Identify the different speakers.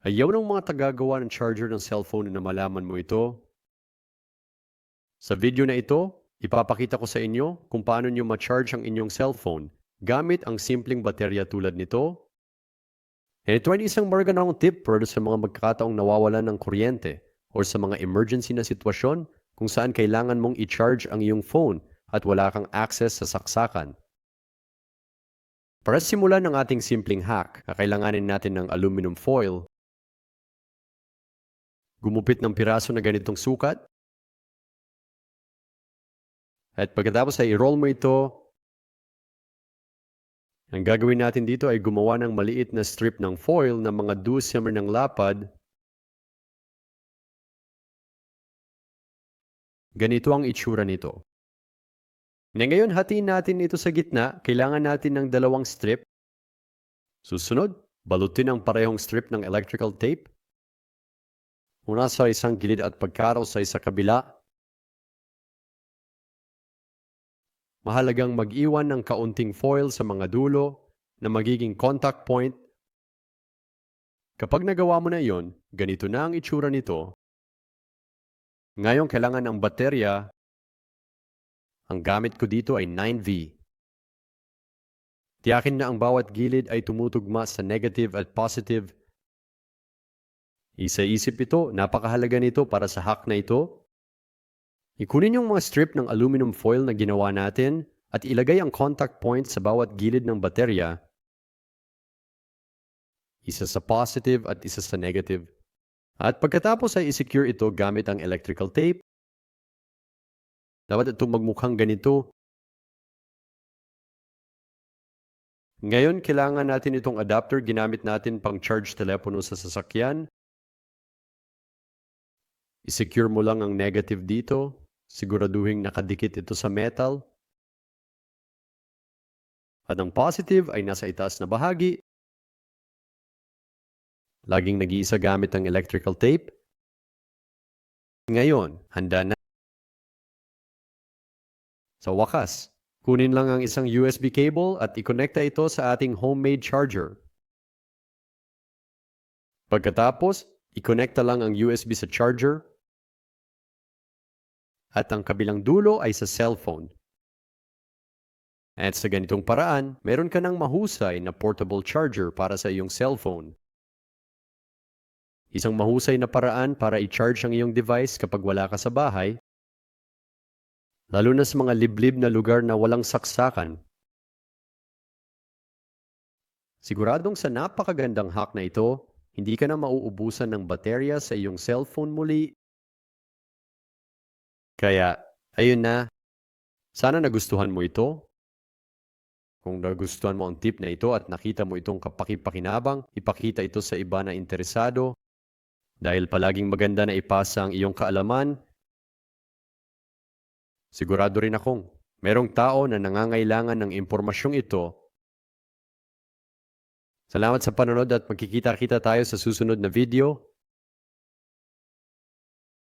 Speaker 1: Ayaw ng mga tagagawa ng charger ng cellphone na malaman mo ito. Sa video na ito, ipapakita ko sa inyo kung paano nyo ma-charge ang inyong cellphone gamit ang simpleng baterya tulad nito. And ito ay isang marganang tip para sa mga magkakataong nawawalan ng kuryente o sa mga emergency na sitwasyon kung saan kailangan mong i-charge ang iyong phone at wala kang access sa saksakan. Para simulan ang ating simpleng hack, kakailanganin natin ng aluminum foil gumupit ng piraso na ganitong sukat. At pagkatapos ay i-roll mo ito, ang gagawin natin dito ay gumawa ng maliit na strip ng foil na mga dusmer ng lapad. Ganito ang itsura nito. Na ngayon hatiin natin ito sa gitna, kailangan natin ng dalawang strip. Susunod, balutin ang parehong strip ng electrical tape. Una sa isang gilid at pagkaraw sa isa kabila. Mahalagang mag-iwan ng kaunting foil sa mga dulo na magiging contact point. Kapag nagawa mo na iyon, ganito na ang itsura nito. Ngayon kailangan ang baterya. Ang gamit ko dito ay 9V. Tiyakin na ang bawat gilid ay tumutugma sa negative at positive Isa-isip ito, napakahalaga nito para sa hack na ito. Ikunin yung mga strip ng aluminum foil na ginawa natin at ilagay ang contact point sa bawat gilid ng baterya. Isa sa positive at isa sa negative. At pagkatapos ay isecure ito gamit ang electrical tape. Dapat itong magmukhang ganito. Ngayon, kailangan natin itong adapter ginamit natin pang charge telepono sa sasakyan I-secure mo lang ang negative dito. Siguraduhin nakadikit ito sa metal. At ang positive ay nasa itaas na bahagi. Laging nag-iisa gamit ang electrical tape. Ngayon, handa na. Sa wakas, kunin lang ang isang USB cable at ikonekta ito sa ating homemade charger. Pagkatapos, ikonekta lang ang USB sa charger at ang kabilang dulo ay sa cellphone. At sa ganitong paraan, meron ka ng mahusay na portable charger para sa iyong cellphone. Isang mahusay na paraan para i-charge ang iyong device kapag wala ka sa bahay, lalo na sa mga liblib na lugar na walang saksakan. Siguradong sa napakagandang hack na ito, hindi ka na mauubusan ng baterya sa iyong cellphone muli kaya, ayun na. Sana nagustuhan mo ito. Kung nagustuhan mo ang tip na ito at nakita mo itong kapakipakinabang, ipakita ito sa iba na interesado. Dahil palaging maganda na ipasa ang iyong kaalaman, sigurado rin akong merong tao na nangangailangan ng impormasyong ito. Salamat sa panonood at magkikita-kita tayo sa susunod na video.